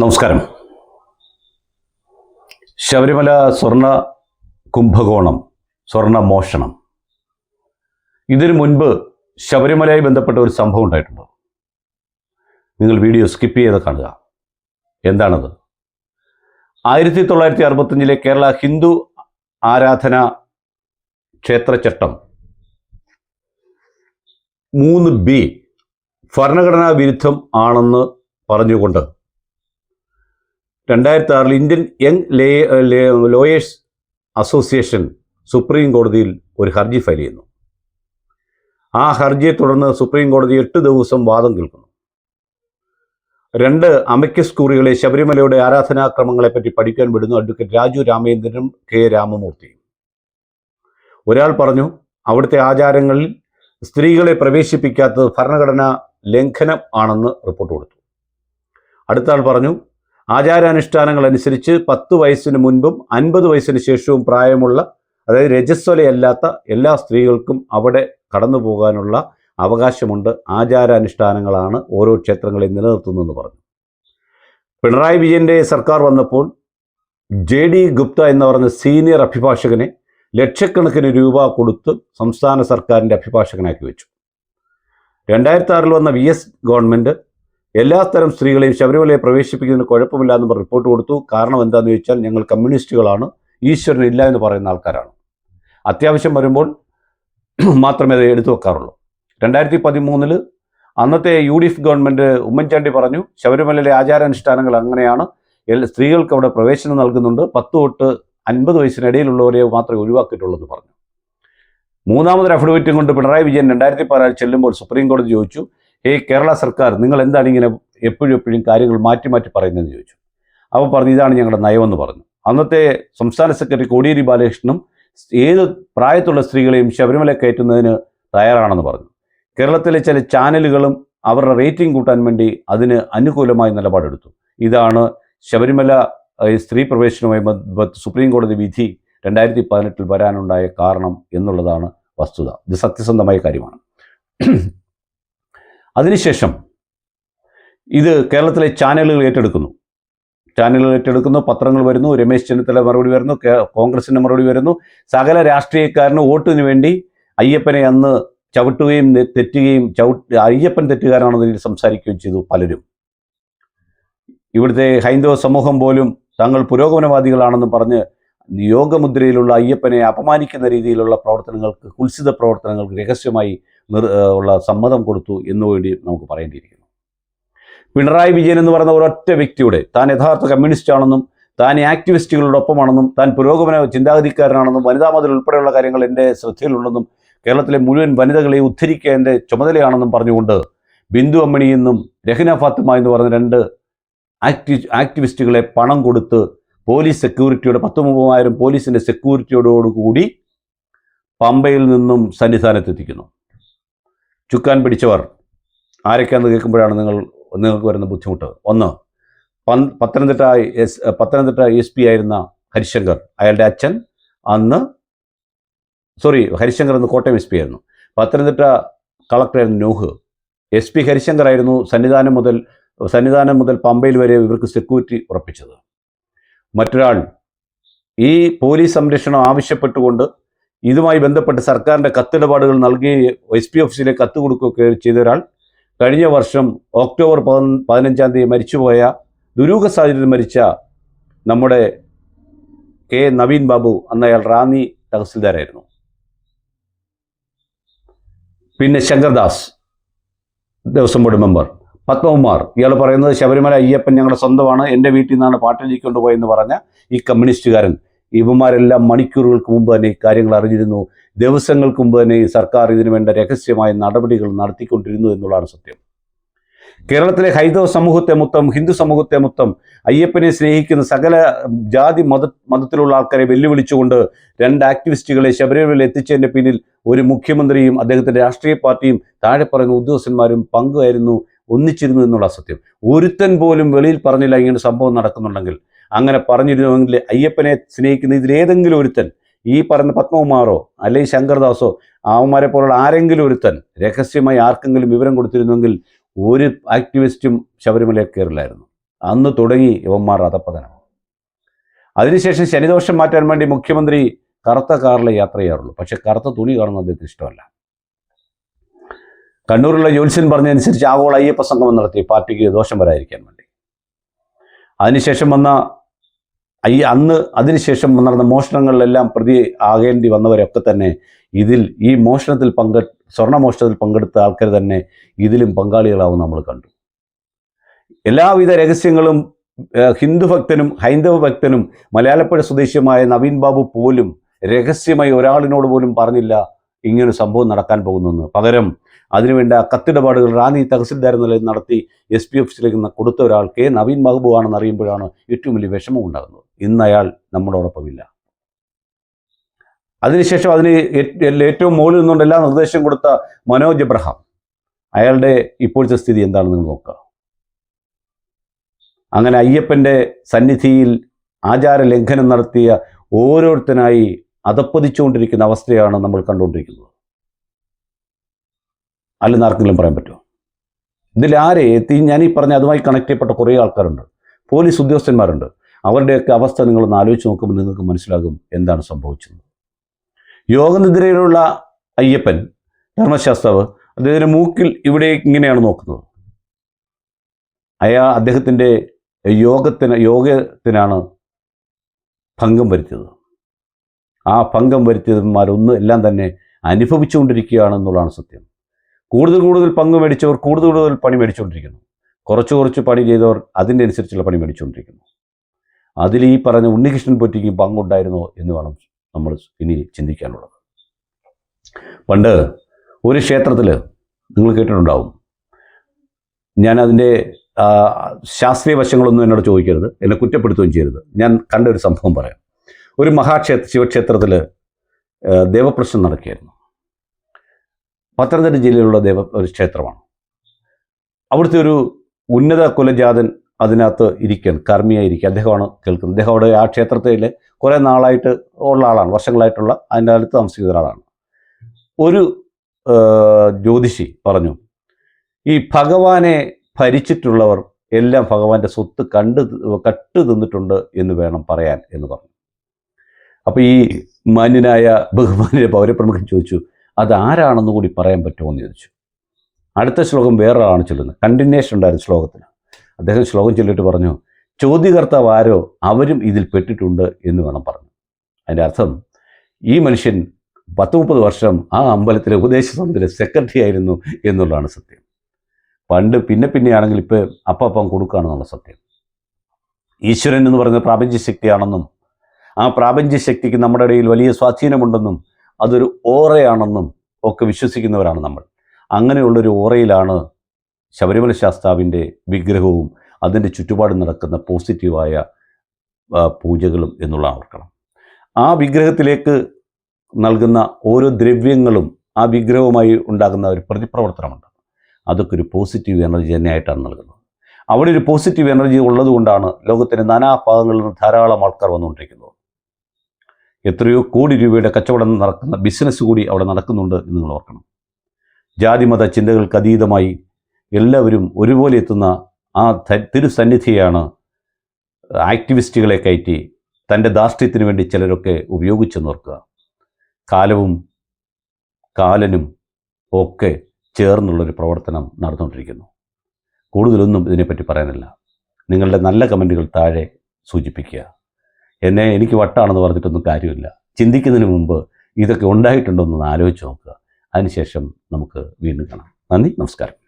നമസ്കാരം. ശബരിമല സ്വർണ കുംഭകോണം സ്വർണ മോഷണം. ഇതിനു മുൻപ് ശബരിമലയായി ബന്ധപ്പെട്ട ഒരു സംഭവം ഉണ്ടായിട്ടുണ്ട്. നിങ്ങൾ വീഡിയോ സ്കിപ്പ് ചെയ്ത് കാണുക. എന്താണത്? ആയിരത്തി തൊള്ളായിരത്തി അറുപത്തഞ്ചിലെ കേരള ഹിന്ദു ആരാധന ക്ഷേത്രചട്ടം മൂന്ന് ബി ഭരണഘടനാ വിരുദ്ധം ആണെന്ന് പറഞ്ഞുകൊണ്ട് രണ്ടായിരത്തി ആറിൽ Indian young law lawyers association supreme കോടതിയിൽ ഒരു ഹർജി ഫയൽ ചെയ്യുന്നു. ആ ഹർജിയെ തുടർന്ന് സുപ്രീം കോടതി എട്ട് ദിവസം വാദം കേൾക്കുന്നു. രണ്ട് അമയ്ക്കസ് കൂറികളെ ശബരിമലയുടെ ആരാധനാക്രമങ്ങളെപ്പറ്റി പഠിക്കാൻ വിടുന്നു അഡ്വക്കേറ്റ് രാജു രാമേന്ദ്രനും കെ രാമമൂർത്തിയും. ഒരാൾ പറഞ്ഞു അവിടുത്തെ ആചാരങ്ങളിൽ സ്ത്രീകളെ പ്രവേശിപ്പിക്കാത്തത് ഭരണഘടനാ ലംഘനം ആണെന്ന് റിപ്പോർട്ട് കൊടുത്തു. അടുത്ത ആൾ പറഞ്ഞു ആചാരാനുഷ്ഠാനങ്ങൾ അനുസരിച്ച് പത്ത് വയസ്സിന് മുൻപും അൻപത് വയസ്സിന് ശേഷവും പ്രായമുള്ള അതായത് രജസ്വലയല്ലാത്ത എല്ലാ സ്ത്രീകൾക്കും അവിടെ കടന്നു പോകാനുള്ള അവകാശമുണ്ട്. ആചാരാനുഷ്ഠാനങ്ങളാണ് ഓരോ ക്ഷേത്രങ്ങളെയും നിലനിർത്തുന്നതെന്ന് പറഞ്ഞു. പിണറായി വിജയന്റെ സർക്കാർ വന്നപ്പോൾ ജെ ഡി ഗുപ്ത എന്ന് പറഞ്ഞ സീനിയർ അഭിഭാഷകനെ ലക്ഷക്കണക്കിന് രൂപ കൊടുത്ത് സംസ്ഥാന സർക്കാരിന്റെ അഭിഭാഷകനാക്കി വെച്ചു. രണ്ടായിരത്തി ആറിൽ വന്ന വി എസ് ഗവൺമെന്റ് എല്ലാ തരം സ്ത്രീകളെയും ശബരിമലയെ പ്രവേശിപ്പിക്കുന്നതിന് കുഴപ്പമില്ല എന്ന് റിപ്പോർട്ട് കൊടുത്തു. കാരണം എന്താണെന്ന് ചോദിച്ചാൽ ഞങ്ങൾ കമ്മ്യൂണിസ്റ്റുകളാണ്. ഈശ്വരൻ ഇല്ല എന്ന് പറയുന്ന ആൾക്കാരാണ്. അത്യാവശ്യം വരുമ്പോൾ മാത്രമേ അത് എടുത്തു വെക്കാറുള്ളൂ. രണ്ടായിരത്തി പതിമൂന്നിൽ അന്നത്തെ U D F government Oommen Chandy പറഞ്ഞു ശബരിമലയിലെ ആചാരാനുഷ്ഠാനങ്ങൾ അങ്ങനെയാണ്. സ്ത്രീകൾക്ക് അവിടെ പ്രവേശനം നൽകുന്നുണ്ട്. പത്ത് തൊട്ട് അൻപത് വയസ്സിനിടയിലുള്ളവരെ മാത്രമേ ഒഴിവാക്കിയിട്ടുള്ളൂ എന്ന് പറഞ്ഞു. മൂന്നാമതൊരു അഫിഡവിറ്റും കൊണ്ട് പിണറായി വിജയൻ രണ്ടായിരത്തി പതിനാറ് ചെല്ലുമ്പോൾ സുപ്രീം കോടതി ചോദിച്ചു ഏയ് കേരള സർക്കാർ നിങ്ങൾ എന്താണ് ഇങ്ങനെ എപ്പോഴും എപ്പോഴും കാര്യങ്ങൾ മാറ്റി മാറ്റി പറയുന്നതെന്ന് ചോദിച്ചു. അപ്പോൾ പറഞ്ഞു ഇതാണ് ഞങ്ങളുടെ നയമെന്ന് പറഞ്ഞു. അന്നത്തെ സംസ്ഥാന സെക്രട്ടറി കോടിയേരി ബാലകൃഷ്ണനും ഏത് പ്രായത്തുള്ള സ്ത്രീകളെയും ശബരിമല കയറ്റുന്നതിന് തയ്യാറാണെന്ന് പറഞ്ഞു. കേരളത്തിലെ ചില ചാനലുകളും അവരുടെ റേറ്റിംഗ് കൂട്ടാൻ വേണ്ടി അതിന് അനുകൂലമായി നിലപാടെടുത്തു. ഇതാണ് ശബരിമല സ്ത്രീ പ്രവേശനവുമായി സുപ്രീം കോടതി വിധി രണ്ടായിരത്തി പതിനെട്ടിൽ വരാനുണ്ടായ കാരണം എന്നുള്ളതാണ് വസ്തുത. ഇത് സത്യസന്ധമായ കാര്യമാണ്. അതിനുശേഷം ഇത് കേരളത്തിലെ ചാനലുകൾ ഏറ്റെടുക്കുന്നു. ചാനലുകൾ ഏറ്റെടുക്കുന്നു പത്രങ്ങൾ വരുന്നു രമേശ് ചെന്നിത്തല മറുപടി വരുന്നു കോൺഗ്രസിന്റെ മറുപടി വരുന്നു. സകല രാഷ്ട്രീയക്കാരന് വോട്ടിന് വേണ്ടി അയ്യപ്പനെ അന്ന് ചവിട്ടുകയും തെറ്റുകയും ചവിട്ട് അയ്യപ്പൻ തെറ്റുകാരാണെന്ന് സംസാരിക്കുകയും ചെയ്തു പലരും. ഇവിടുത്തെ ഹൈന്ദവ സമൂഹം പോലും തങ്ങൾ പുരോഗമനവാദികളാണെന്ന് പറഞ്ഞ് യോഗമുദ്രയിലുള്ള അയ്യപ്പനെ അപമാനിക്കുന്ന രീതിയിലുള്ള പ്രവർത്തനങ്ങൾക്ക് കുൽസിത പ്രവർത്തനങ്ങൾക്ക് രഹസ്യമായി ഉള്ള സമ്മതം കൊടുത്തു എന്ന് വേണ്ടി നമുക്ക് പറയേണ്ടിയിരിക്കുന്നു. പിണറായി വിജയൻ എന്ന് പറയുന്ന ഒരൊറ്റ വ്യക്തിയുടെ താൻ യഥാർത്ഥ കമ്മ്യൂണിസ്റ്റ് ആണെന്നും താൻ ആക്ടിവിസ്റ്റുകളോടൊപ്പമാണെന്നും താൻ പുരോഗമന ചിന്താഗതിക്കാരനാണെന്നും വനിതാ മതിൽ ഉൾപ്പെടെയുള്ള കാര്യങ്ങൾ എന്റെ ശ്രദ്ധയിലുണ്ടെന്നും കേരളത്തിലെ മുഴുവൻ വനിതകളെ ഉദ്ധരിക്കുക എന്റെ ചുമതലയാണെന്നും പറഞ്ഞുകൊണ്ട് ബിന്ദു അമ്മണി എന്നും രഹ്ന ഫാത്തിമ എന്ന് പറഞ്ഞ രണ്ട് ആക്ടി ആക്ടിവിസ്റ്റുകളെ പണം കൊടുത്ത് പോലീസ് സെക്യൂരിറ്റിയുടെ പത്ത് മുപ്പതിനായിരം പോലീസിന്റെ സെക്യൂരിറ്റിയോടുകൂടി പമ്പയിൽ നിന്നും സന്നിധാനത്തെത്തിക്കുന്നു. ചുക്കാൻ പിടിച്ചവർ. ആരൊക്കെയാണെന്ന് കേൾക്കുമ്പോഴാണ് നിങ്ങൾ നിങ്ങൾക്ക് വരുന്ന ബുദ്ധിമുട്ട്. ഒന്ന് പൻ- Pathanamthitta S Pathanamthitta S P ആയിരുന്ന ഹരിശങ്കർ. അയാളുടെ അച്ഛൻ അന്ന് സോറി ഹരിശങ്കർ എന്ന് കോട്ടയം എസ് പി ആയിരുന്നു. പത്തനംതിട്ട കളക്ടറായിരുന്നു നൂഹ്. എസ് പി ഹരിശങ്കർ ആയിരുന്നു സന്നിധാനം മുതൽ സന്നിധാനം മുതൽ പമ്പയിൽ വരെ ഇവർക്ക് സെക്യൂരിറ്റി ഉറപ്പിച്ചത്. മറ്റൊരാൾ ഈ പോലീസ് സംരക്ഷണം ആവശ്യപ്പെട്ടുകൊണ്ട് ഇതുമായി ബന്ധപ്പെട്ട് സർക്കാരിന്റെ കത്തിടപാടുകൾ നൽകി എസ് പി ഓഫീസിലെ കത്ത് കൊടുക്കുകയൊക്കെ ചെയ്ത ഒരാൾ കഴിഞ്ഞ വർഷം ഒക്ടോബർ പതിന- പതിനഞ്ചാം തീയതി മരിച്ചുപോയ ദുരൂഹ സാഹചര്യത്തിൽ മരിച്ച നമ്മുടെ കെ നവീൻ ബാബു അന്ന് അയാൾ റാന്നി തഹസിൽദാരായിരുന്നു. പിന്നെ ശങ്കർദാസ് ദേവസ്വം ബോർഡ് മെമ്പർ. പത്മകുമാർ ഇയാൾ പറയുന്നത് ശബരിമല അയ്യപ്പൻ ഞങ്ങളുടെ സ്വന്തമാണ് എന്റെ വീട്ടിൽ നിന്നാണ് പാട്ടിലേക്ക് കൊണ്ടുപോയെന്ന് പറഞ്ഞ ഈ കമ്മ്യൂണിസ്റ്റുകാരൻ. ഇവന്മാരെല്ലാം മണിക്കൂറുകൾക്ക് മുമ്പ് തന്നെ കാര്യങ്ങൾ അറിഞ്ഞിരുന്നു. ദിവസങ്ങൾക്ക് മുമ്പ് തന്നെ സർക്കാർ ഇതിനു വേണ്ട രഹസ്യമായ നടപടികൾ നടത്തിക്കൊണ്ടിരുന്നു എന്നുള്ളതാണ് സത്യം. കേരളത്തിലെ ഹൈന്ദവ സമൂഹത്തെ മൊത്തം ഹിന്ദു സമൂഹത്തെ മൊത്തം അയ്യപ്പനെ സ്നേഹിക്കുന്ന സകല ജാതി മത മതത്തിലുള്ള ആൾക്കാരെ വെല്ലുവിളിച്ചുകൊണ്ട് രണ്ട് ആക്ടിവിസ്റ്റുകളെ ശബരിമലയിൽ എത്തിച്ചതിന്റെ പിന്നിൽ ഒരു മുഖ്യമന്ത്രിയും അദ്ദേഹത്തിന്റെ രാഷ്ട്രീയ പാർട്ടിയും താഴെ പറയുന്ന ഉദ്യോഗസ്ഥന്മാരും പങ്കുമായിരുന്നു ഒന്നിച്ചിരുന്നു എന്നുള്ള സത്യം. ഒരുത്തൻ പോലും വെളിയിൽ പറഞ്ഞില്ല ഇങ്ങനെ സംഭവം നടക്കുന്നുണ്ടെങ്കിൽ. അങ്ങനെ പറഞ്ഞിരുന്നുവെങ്കിൽ അയ്യപ്പനെ സ്നേഹിക്കുന്ന ഇതിലേതെങ്കിലും ഒരുത്തൻ ഈ പറഞ്ഞ പത്മകുമാറോ അല്ലെങ്കിൽ ശങ്കർദാസോ അവന്മാരെ പോലുള്ള ആരെങ്കിലും ഒരുത്തൻ രഹസ്യമായി ആർക്കെങ്കിലും വിവരം കൊടുത്തിരുന്നുവെങ്കിൽ ഒരു ആക്ടിവിസ്റ്റും ശബരിമലയിൽ കയറില്ലായിരുന്നു. അന്ന് തുടങ്ങി യുവന്മാർ അധപ്പതനം അതിനുശേഷം ശനിദോഷം മാറ്റാൻ വേണ്ടി മുഖ്യമന്ത്രി കറുത്ത കാറിൽ യാത്ര ചെയ്യാറുള്ളൂ പക്ഷെ കറുത്ത തുണി കാണുന്നത് അദ്ദേഹത്തിന് ഇഷ്ടമല്ല. കണ്ണൂരിലെ ജ്യോത്സ്യൻ പറഞ്ഞതനുസരിച്ച് ആഗോള അയ്യപ്പ സംഗമം നടത്തി പാർട്ടിക്ക് ദോഷം വരാതിരിക്കാൻ വേണ്ടി. അതിനുശേഷം വന്ന അയ്യ അന്ന് അതിനുശേഷം നടന്ന മോഷണങ്ങളിലെല്ലാം പ്രതി ആകേണ്ടി വന്നവരൊക്കെ തന്നെ ഇതിൽ ഈ മോഷണത്തിൽ പങ്കെ സ്വർണമോഷണത്തിൽ പങ്കെടുത്ത ആൾക്കാർ തന്നെ ഇതിലും പങ്കാളികളാവും നമ്മൾ കണ്ടു. എല്ലാവിധ രഹസ്യങ്ങളും ഹിന്ദു ഭക്തനും ഹൈന്ദവ ഭക്തനും മലയാളപ്പുഴ സ്വദേശിയുമായ നവീൻ ബാബു പോലും രഹസ്യമായി ഒരാളിനോട് പോലും പറഞ്ഞില്ല ഇങ്ങനൊരു സംഭവം നടക്കാൻ പോകുന്നെന്ന്. പകരം അതിനുവേണ്ട കത്തിടപാടുകൾ റാന്നി തഹസിൽദാർ നിലയിൽ നടത്തി എസ് പി ഓഫീസിലേക്ക് കൊടുത്ത ഒരാൾ കെ നവീൻ ബാബു ആണെന്ന് അറിയുമ്പോഴാണ് ഏറ്റവും വലിയ വിഷമം ഉണ്ടാകുന്നത്. ഇന്ന് അയാൾ നമ്മളോടൊപ്പമില്ല. അതിനുശേഷം അതിന് ഏറ്റവും മുകളിൽ നിന്നുകൊണ്ട് എല്ലാ നിർദ്ദേശം കൊടുത്ത മനോജ് എബ്രഹാം അയാളുടെ ഇപ്പോഴത്തെ സ്ഥിതി എന്താണെന്ന് നിങ്ങൾ നോക്കുക. അങ്ങനെ അയ്യപ്പന്റെ സന്നിധിയിൽ ആചാര ലംഘനം നടത്തിയ ഓരോരുത്തനായി അതപ്പതിച്ചുകൊണ്ടിരിക്കുന്ന അവസ്ഥയാണ് നമ്മൾ കണ്ടുകൊണ്ടിരിക്കുന്നത്. അല്ലെന്ന് ആർക്കെങ്കിലും പറയാൻ പറ്റുമോ? ഇതിൽ ആരെ എത്തി ഞാൻ ഈ പറഞ്ഞ അതുമായി കണക്ട് ചെയ്യപ്പെട്ട കുറേ ആൾക്കാരുണ്ട്. പോലീസ് ഉദ്യോഗസ്ഥന്മാരുണ്ട്. അവരുടെയൊക്കെ അവസ്ഥ നിങ്ങളൊന്ന് ആലോചിച്ച് നോക്കുമ്പോൾ നിങ്ങൾക്ക് മനസ്സിലാകും എന്താണ് സംഭവിച്ചത്. യോഗനിദ്രയിലുള്ള അയ്യപ്പൻ ധർമ്മശാസ്താവ് അദ്ദേഹത്തിന്റെ മൂക്കിൽ ഇവിടെ ഇങ്ങനെയാണ് നോക്കുന്നത്. അയാ അദ്ദേഹത്തിന്റെ യോഗത്തിന് യോഗത്തിനാണ് ഭംഗം വരുത്തിയത്. ആ ഭംഗം വരുത്തിയവന്മാരൊന്നും എല്ലാം തന്നെ അനുഭവിച്ചുകൊണ്ടിരിക്കുകയാണ് അനുഭവിച്ചുകൊണ്ടിരിക്കുകയാണെന്നുള്ളതാണ് സത്യം. കൂടുതൽ കൂടുതൽ പങ്ക് മേടിച്ചവർ കൂടുതൽ കൂടുതൽ പണി മേടിച്ചുകൊണ്ടിരിക്കുന്നു. കുറച്ച് കുറച്ച് പണി ചെയ്തവർ അതിന്റെ അനുസരിച്ചുള്ള പണി മേടിച്ചുകൊണ്ടിരിക്കുന്നു. അതിൽ ഈ പറഞ്ഞ ഉണ്ണികൃഷ്ണൻ പൊറ്റിക്ക് പങ്കുണ്ടായിരുന്നോ എന്ന് വേണം നമ്മൾ ഇനി ചിന്തിക്കാനുള്ളത്. പണ്ട് ഒരു ക്ഷേത്രത്തിൽ നിങ്ങൾ കേട്ടിട്ടുണ്ടാവും. ഞാൻ അതിന്റെ ശാസ്ത്രീയ വശങ്ങളൊന്നും എന്നോട് ചോദിക്കരുത്. എന്നെ കുറ്റപ്പെടുത്തുകയും ചെയ്യരുത്. ഞാൻ കണ്ട ഒരു സംഭവം പറയാം. ഒരു മഹാക്ഷേത്ര ശിവക്ഷേത്രത്തിൽ ദേവപ്രശ്നം നടക്കുകയായിരുന്നു. പത്തനംതിട്ട ജില്ലയിലുള്ള ദേവ ഒരു ക്ഷേത്രമാണ്. അവിടുത്തെ ഒരു ഉന്നത കുലജാതൻ അതിനകത്ത് ഇരിക്കുകയാണ് കർമ്മിയായിരിക്കുക അദ്ദേഹമാണ് കേൾക്കുന്നത്. അദ്ദേഹം അവിടെ ആ ക്ഷേത്രത്തിൽ കുറേ നാളായിട്ട് ഉള്ള ആളാണ്. വർഷങ്ങളായിട്ടുള്ള അതിന്റെ അടുത്ത് താമസിക്കുന്ന ഒരാളാണ്. ഒരു ജ്യോതിഷി പറഞ്ഞു ഈ ഭഗവാനെ ഭരിച്ചിട്ടുള്ളവർ എല്ലാം ഭഗവാന്റെ സ്വത്ത് കണ്ട് കട്ട് തിന്നിട്ടുണ്ട് എന്ന് വേണം പറയാൻ എന്ന് പറഞ്ഞു. അപ്പോൾ ഈ മാന്യനായ ബഹുമാന്യ പൗരപ്രമുഖൻ ചോദിച്ചു അത് ആരാണെന്ന് കൂടി പറയാൻ പറ്റുമോ? എന്ന് ചോദിച്ചു. അടുത്ത ശ്ലോകം വേറൊരാളാണ് ചൊല്ലുന്നത്. കണ്ടിന്യൂഷൻ ഉണ്ടായിരുന്നു ശ്ലോകത്തിന്. അദ്ദേഹം ശ്ലോകം ചൊല്ലിട്ട് പറഞ്ഞു ചോദ്യകർത്താവ് ആരോ അവരും ഇതിൽ പെട്ടിട്ടുണ്ട് എന്ന് വേണം പറഞ്ഞു. അതിന്റെ അർത്ഥം ഈ മനുഷ്യൻ പത്ത് മുപ്പത് വർഷം ആ അമ്പലത്തിലെ ഉപദേശ സമിതിയിലെ സെക്രട്ടറി ആയിരുന്നു എന്നുള്ളതാണ് സത്യം. പണ്ട് പിന്നെ പിന്നെയാണെങ്കിൽ ഇപ്പോൾ അപ്പം കൊടുക്കുകയാണെന്നുള്ള സത്യം. ഈശ്വരൻ എന്ന് പറയുന്ന പ്രാപഞ്ച ശക്തിയാണെന്നും ആ പ്രാപഞ്ച ശക്തിക്ക് നമ്മുടെ ഇടയിൽ വലിയ സ്വാധീനമുണ്ടെന്നും അതൊരു ഓറയാണെന്നും ഒക്കെ വിശ്വസിക്കുന്നവരാണ് നമ്മൾ. അങ്ങനെയുള്ളൊരു ഓറയിലാണ് ശബരിമല ശാസ്താവിന്റെ വിഗ്രഹവും അതിന്റെ ചുറ്റുപാട് നടക്കുന്ന പോസിറ്റീവായ പൂജകളും എന്നുള്ള ഓർക്കണം ആ വിഗ്രഹത്തിലേക്ക് നൽകുന്ന ഓരോ ദ്രവ്യങ്ങളും ആ വിഗ്രഹവുമായി ഉണ്ടാകുന്ന ഒരു പ്രതിപ്രവർത്തനമുണ്ട്. അതൊക്കെ ഒരു പോസിറ്റീവ് എനർജി തന്നെയായിട്ടാണ് നൽകുന്നത്. അവിടെ ഒരു പോസിറ്റീവ് എനർജി ഉള്ളതുകൊണ്ടാണ് ലോകത്തിന്റെ നാനാഭാഗങ്ങളിൽ നിന്ന് ധാരാളം ആൾക്കാർ വന്നുകൊണ്ടിരിക്കുന്നത്. എത്രയോ കോടി രൂപയുടെ കച്ചവടം നടക്കുന്ന ബിസിനസ് കൂടി അവിടെ നടക്കുന്നുണ്ട് എന്ന് നിങ്ങൾ ഓർക്കണം. ജാതിമത ചിന്തകൾക്ക് അതീതമായി എല്ലാവരും ഒരുപോലെ എത്തുന്ന ആ തിരുസന്നിധിയാണ് ആക്ടിവിസ്റ്റുകളെ കയറ്റി തന്റെ ധാർഷ്ട്യത്തിന് വേണ്ടി ചിലരൊക്കെ ഉപയോഗിച്ചു നോക്കുക. കാലവും കാലനും ഒക്കെ ചേർന്നുള്ളൊരു പ്രവർത്തനം നടന്നുകൊണ്ടിരിക്കുന്നു. കൂടുതലൊന്നും ഇതിനെപ്പറ്റി പറയാനില്ല. നിങ്ങളുടെ നല്ല കമന്റുകൾ താഴെ സൂചിപ്പിക്കുക. എന്നെ എനിക്ക് വട്ടാണെന്ന് പറഞ്ഞിട്ടൊന്നും കാര്യമില്ല. ചിന്തിക്കുന്നതിന് മുമ്പ് ഇതൊക്കെ ഉണ്ടായിട്ടുണ്ടോ എന്നൊന്ന് ആലോചിച്ച് നോക്കുക. അതിനുശേഷം നമുക്ക് വീണ്ടും കാണാം. നന്ദി നമസ്കാരം.